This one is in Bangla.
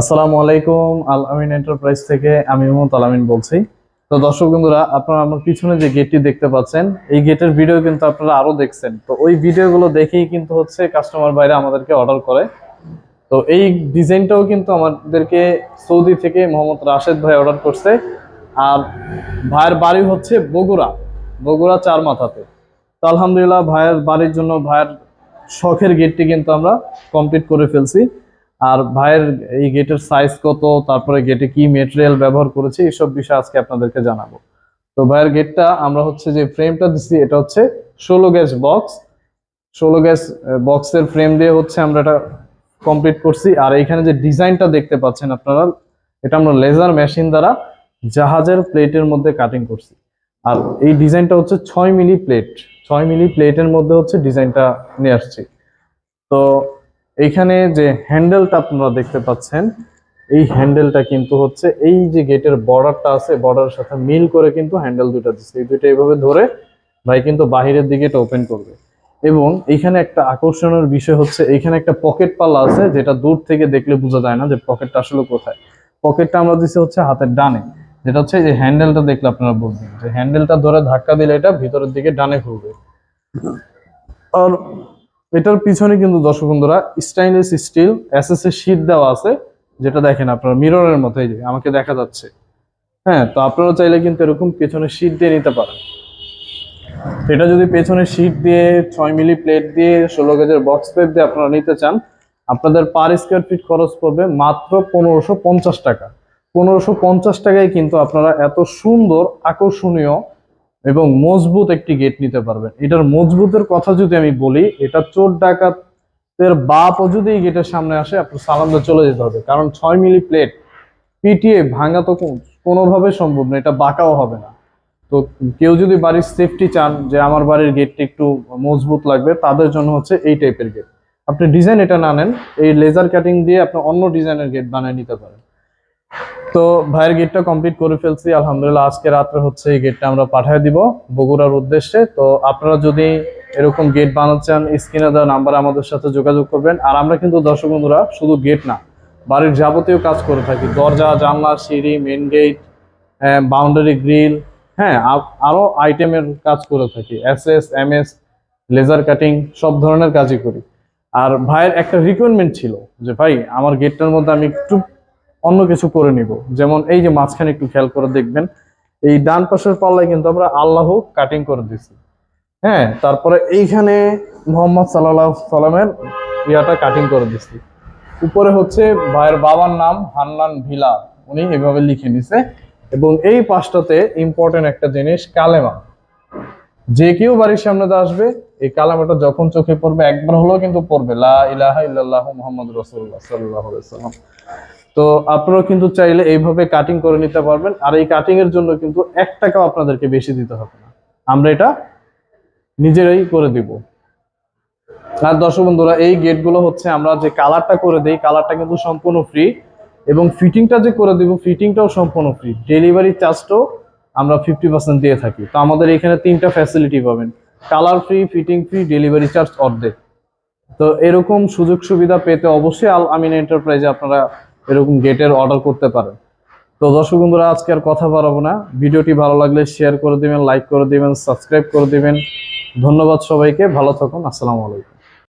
আসসালামু আলাইকুম, আল আমিন এন্টারপ্রাইজ থেকে আমি মোহাম্মদ আল আমিন বলছি। তো দর্শক বন্ধুরা, আপনারা আমার পিছনে যে গেটটি দেখতে পাচ্ছেন, এই গেটের ভিডিও কিন্তু আপনারা আরও দেখছেন। তো ওই ভিডিওগুলো দেখেই কিন্তু হচ্ছে কাস্টমার বাইরে আমাদেরকে অর্ডার করে। তো এই ডিজাইনটাও কিন্তু আমাদেরকে সৌদি থেকে মোহাম্মদ রাশেদ ভাই অর্ডার করছে। আর ভাইয়ের বাড়ি হচ্ছে বগুড়া বগুড়া চার মাথাতে। তো আলহামদুলিল্লাহ, ভাইয়ের বাড়ির জন্য ভাইয়ের শখের গেটটি কিন্তু আমরা কমপ্লিট করে ফেলছি। আর ভাইয়ের এই গেটের সাইজ কত, তারপরে গেটে কি মেটেরিয়াল ব্যবহার করেছে এইসব বিষয় আজকে আপনাদেরকে জানাব। তো ভাইয়ের গেটটা আমরা হচ্ছে যে ফ্রেমটা দিচ্ছি এটা হচ্ছে ষোলো গ্যাস বক্স ষোলো গ্যাস বক্সের ফ্রেম দিয়ে হচ্ছে আমরা এটা কমপ্লিট করছি। আর এখানে যে ডিজাইনটা দেখতে পাচ্ছেন আপনারা, এটা আমরা লেজার মেশিন দ্বারা জাহাজের প্লেটের মধ্যে কাটিং করছি। আর এই ডিজাইনটা হচ্ছে ছয় মিলি প্লেট ছয় মিলি প্লেটের মধ্যে হচ্ছে ডিজাইনটা নিয়ে আসছি। তো এইখানে যে হ্যান্ডেলটা আপনারা দেখতে পাচ্ছেন, এই হ্যান্ডেলটা কিন্তু হচ্ছে এই যে গেটের বর্ডারটা আছে, বর্ডারের সাথে মিল করে কিন্তু হ্যান্ডেল দুটো দিচ্ছে। এই দুটো এইভাবে ধরে ভাই কিন্তু বাহিরের দিকে এটা ওপেন করবে। এবং এখানে একটা আকর্ষণের বিষয় হচ্ছে এখানে একটা পকেট পাল্লা আছে, যেটা দূর থেকে দেখলে বোঝা যায় না যে পকেটটা আসলে কোথায়। পকেটটা আমরা দিচ্ছি হচ্ছে হাতের ডানে, যেটা হচ্ছে যে হ্যান্ডেলটা দেখলে আপনারা বুঝবেন। যে হ্যান্ডেলটা ধরে ধাক্কা দিলে এটা ভিতরের দিকে ডানে ঘুরবে। আর এটার পিছনে কিন্তু দর্শক বন্ধুরা স্টাইনলেস স্টিল এসএস এর শীট দেওয়া আছে, যেটা দেখেন আপনারা মিররের মতো, এই যে আমাকে দেখা যাচ্ছে। হ্যাঁ তো আপনারা চাইলে কিন্তু এরকম পেছনে শীট দিয়ে নিতে পারেন। এটা যদি পেছনে শীট দিয়ে ছয় মিলি প্লেট দিয়ে, ষোলো গেজের বক্স প্লেট দিয়ে আপনারা নিতে চান, আপনাদের পার স্কোয়ার ফিট খরচ পড়বে মাত্র পনেরোশো পঞ্চাশ টাকা। পনেরোশো পঞ্চাশ টাকায় কিন্তু আপনারা এত সুন্দর, আকর্ষণীয় এবং মজবুত একটি গেট নিতে পারবেন। এটার মজবুতের কথা যদি আমি বলি, এটা চোর ডাকাতের বাপও যদি এই গেটের সামনে আসে, আপনার সালাম দিয়ে চলে যেতে হবে। কারণ ছয় মিলি প্লেট পিটিয়ে ভাঙা তো কোনোভাবে সম্ভব না, এটা বাঁকাও হবে না। তো কেউ যদি বাড়ির সেফটি চান যে আমার বাড়ির গেটটি একটু মজবুত লাগবে, তাদের জন্য হচ্ছে এই টাইপের গেট আপনি ডিজাইন এটা না নেন, এই লেজার কাটিং দিয়ে আপনি অন্য ডিজাইনের গেট বানিয়ে নিতে পারেন। তো ভাইয়ের গেটটা কমপ্লিট করে ফেলছি। আলহামদুলিল্লাহ, আজকে রাত্রে হচ্ছে এই গেটটা আমরা পাঠিয়ে দিব বগুড়ার উদ্দেশ্যে। তো আপনারা যদি এরকম গেট বানাতে চান স্ক্রিনে দেওয়া নাম্বার আমাদের সাথে যোগাযোগ করবেন। আর আমরা কিন্তু, দর্শক বন্ধুরা, শুধু গেট না, বাড়ির যাবতীয় কাজ করে থাকি। দরজা, জানলা, সিঁড়ি মেন গেট বাউন্ডারি গ্রিল হ্যাঁ আ- আরও আইটেমের কাজ করে থাকি। S S M S laser cutting সব ধরনের কাজই করি। আর ভাইয়ের একটা রিকোয়ারমেন্ট ছিল যে, ভাই, আমার গেটটার মধ্যে আমি একটু অন্য কিছু করে নিব। যেমন এই যে মাঝখানে একটু খেয়াল করে দেখবেন, এই ডান পাশের পাল্লায় কিন্তু আমরা আল্লাহ কাটিং করে দিছি। হ্যাঁ তারপরে এইখানে মোহাম্মদ সাল্লাহ সাল্লামের ইয়াটা কাটিং করে দিছি। উপরে হচ্ছে ভাইয়ের বাবার নাম হান্নান ভিলা উনি এভাবে লিখে নিছে। এবং এই পাশটাতে ইম্পর্টেন্ট একটা জিনিস, কালেমা। যে কেউ বাড়ির সামনে আসবে এই কালামাটা যখন চোখে পড়বে, একবার হলেও কিন্তু পড়বে। লা ইলাহা ইল্লাল্লাহু মুহাম্মাদুর রাসূলুল্লাহ সাল্লাল্লাহু আলাইহি তো আপনারা কিন্তু চাইলে এইভাবে কাটিং করে নিতে পারবেন। আর এই কাটিং এর জন্য কিন্তু এক টাকাও আপনাদেরকে বেশি দিতে হবে না। আমরা এটা নিজেরাই করে দিব। আর দর্শক বন্ধুরা, এই গেটগুলো হচ্ছে আমরা যে কালারটা করে দেই কালারটা কিন্তু সম্পূর্ণ ফ্রি এবং ফিটিংটা যে করে দিব ফিটিংটাও সম্পূর্ণ ফ্রি ডেলিভারি চার্জটাও আমরা ফিফটি পার্সেন্ট দিয়ে থাকি। তো আমাদের এখানে তিনটা ফ্যাসিলিটি পাবেন। Colour free, fitting free, delivery charge অর্ধেক। তো এরকম সুযোগ সুবিধা পেতে অবশ্যই আল আমিন এন্টারপ্রাইজে আপনারা এরকম গেটের অর্ডার করতে পারেন। তো দর্শক বন্ধুরা, আজকে আর কথা বাড়াবো না। ভিডিওটি ভালো লাগলে শেয়ার করে দিবেন লাইক করে দিবেন সাবস্ক্রাইব করে দিবেন। ধন্যবাদ সবাইকে, ভালো থাকুন, আসসালামু আলাইকুম।